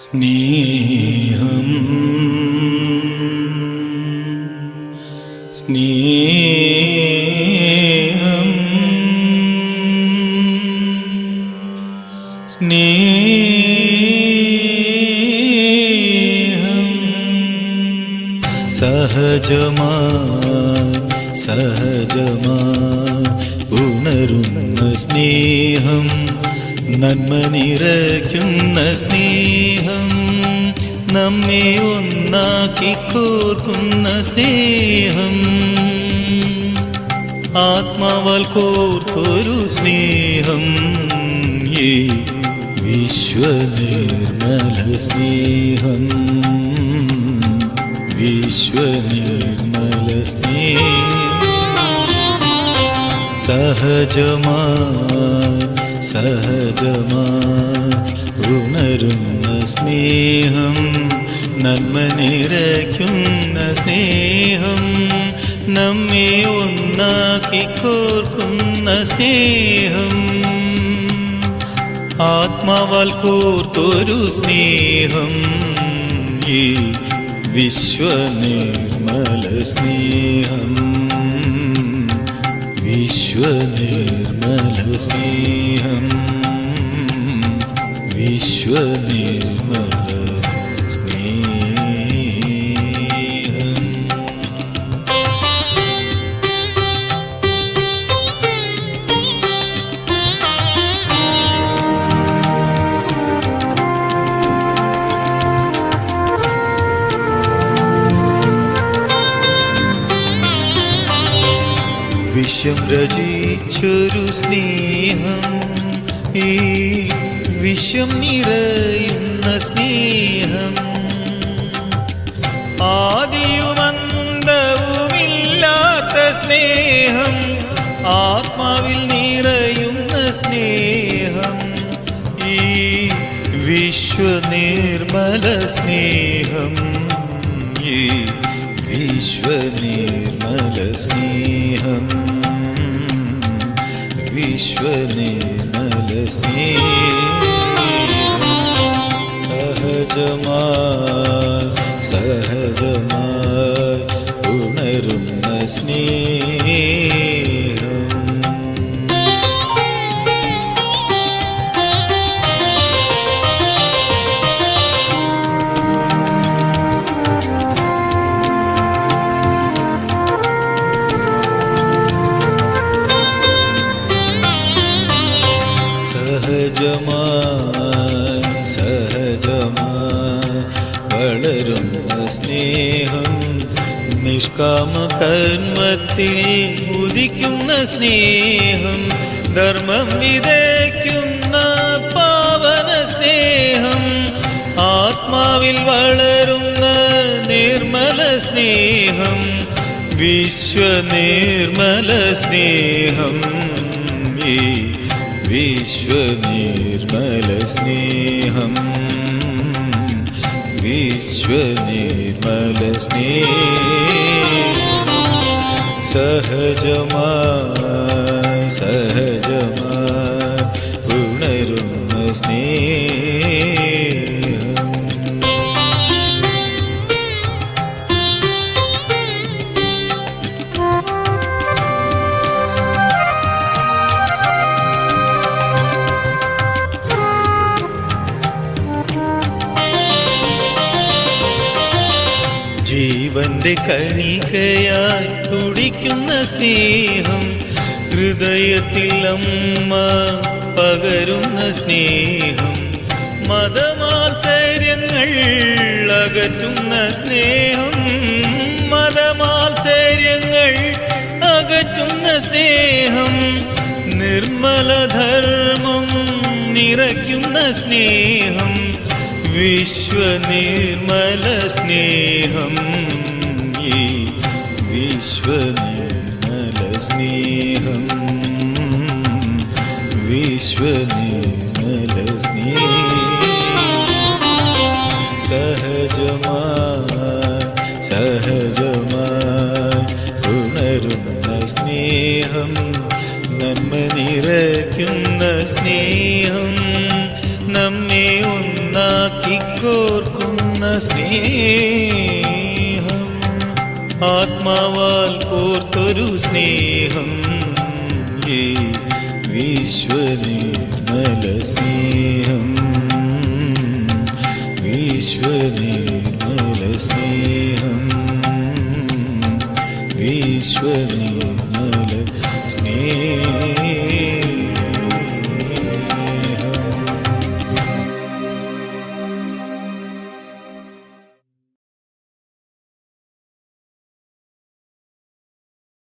സ്നേഹം. സ്നേഹം. സ്നേഹം. സഹജമാ സഹജമാ ഉണരുന്ന സ്നേഹം. നന്മ നിറയ്ക്കുന്ന സ്നേഹം നമ്മെ ഒന്നാക്കി കോർക്കുന്ന സ്നേഹം. ആത്മാവാൽ കോർത്തൊരു സ്നേഹം ഈ വിശ്വനിർമ്മല സ്നേഹം. വിശ്വനിർമ്മല സ്നേഹം. സഹജമായി സഹജമായി ഉണരുന്ന സ്നേഹം നന്മ നിറയ്ക്കുന്ന സ്നേഹം നമ്മെ ഒന്നാക്കി കോർക്കുന്ന സ്നേഹം. ആത്മാവാൽ കോർത്തൊരു സ്നേഹം ഈ വിശ്വനിർമ്മല സ്നേഹം. വിശ്വനിർമ്മല സ്നേഹം വിശ്വനിർമ്മല വിശ്വം രചിച്ചൊരു സ്നേഹം. ഈ വിശ്വം നിറയുന്ന സ്നേഹം. ആദിയുമന്തവുമില്ലാത്ത സ്നേഹം. ആത്മാവിൽ നിറയുന്ന സ്നേഹം. ഈ വിശ്വനിർമ്മല സ്നേഹം. ഈ വിശ്വനിർമ്മല സ്നേഹം വിശ്വനിർമ്മല സ്നേഹം സഹജമായി സഹജമായി ഉണരുന്ന സ്നേഹം നിഷ്കാമ കർമ്മത്തിൽ ഉദിക്കുന്ന സ്നേഹം ധർമ്മം വിതയ്ക്കുന്ന പാവന സ്നേഹം ആത്മാവിൽ വളരുന്ന നിർമ്മല സ്നേഹം വിശ്വനിർമ്മല സ്നേഹം. വിശ്വനിർമ്മല സ്നേഹം. വിശ്വനിർമ്മല സഹജമായി സഹജമായി ഉണരുന്ന സ്നേഹം ജീവന്റെ കണികയായി തുടിക്കുന്ന സ്നേഹം ഹൃദയത്തിൽ അമ്മ പകരുന്ന സ്നേഹം. മതമാത്സര്യങ്ങൾ അകറ്റുന്ന സ്നേഹം. മതമാത്സര്യങ്ങൾ അകറ്റുന്ന സ്നേഹം. നിർമ്മലധർമ്മം നിറയ്ക്കുന്ന സ്നേഹം. വിശ്വനിർമ്മല സ്നേഹം. വിശ്വനിർമ്മല സ്നേഹം വിശ്വനിർമ്മല സ്നേഹം സഹജമായി ഉണരുന്ന സ്നേഹം നന്മ നിറയ്ക്കുന്ന സ്നേഹം നമ്മെ ഒന്നാക്കിക്കോ സ്നേഹം. ആത്മാവാൽ കോർത്തൊരു സ്നേഹം ഈ വിശ്വനിർമ്മല സ്നേഹം വിശ്വനിർമ്മല സ്നേഹം വിശ്വനിർമ്മല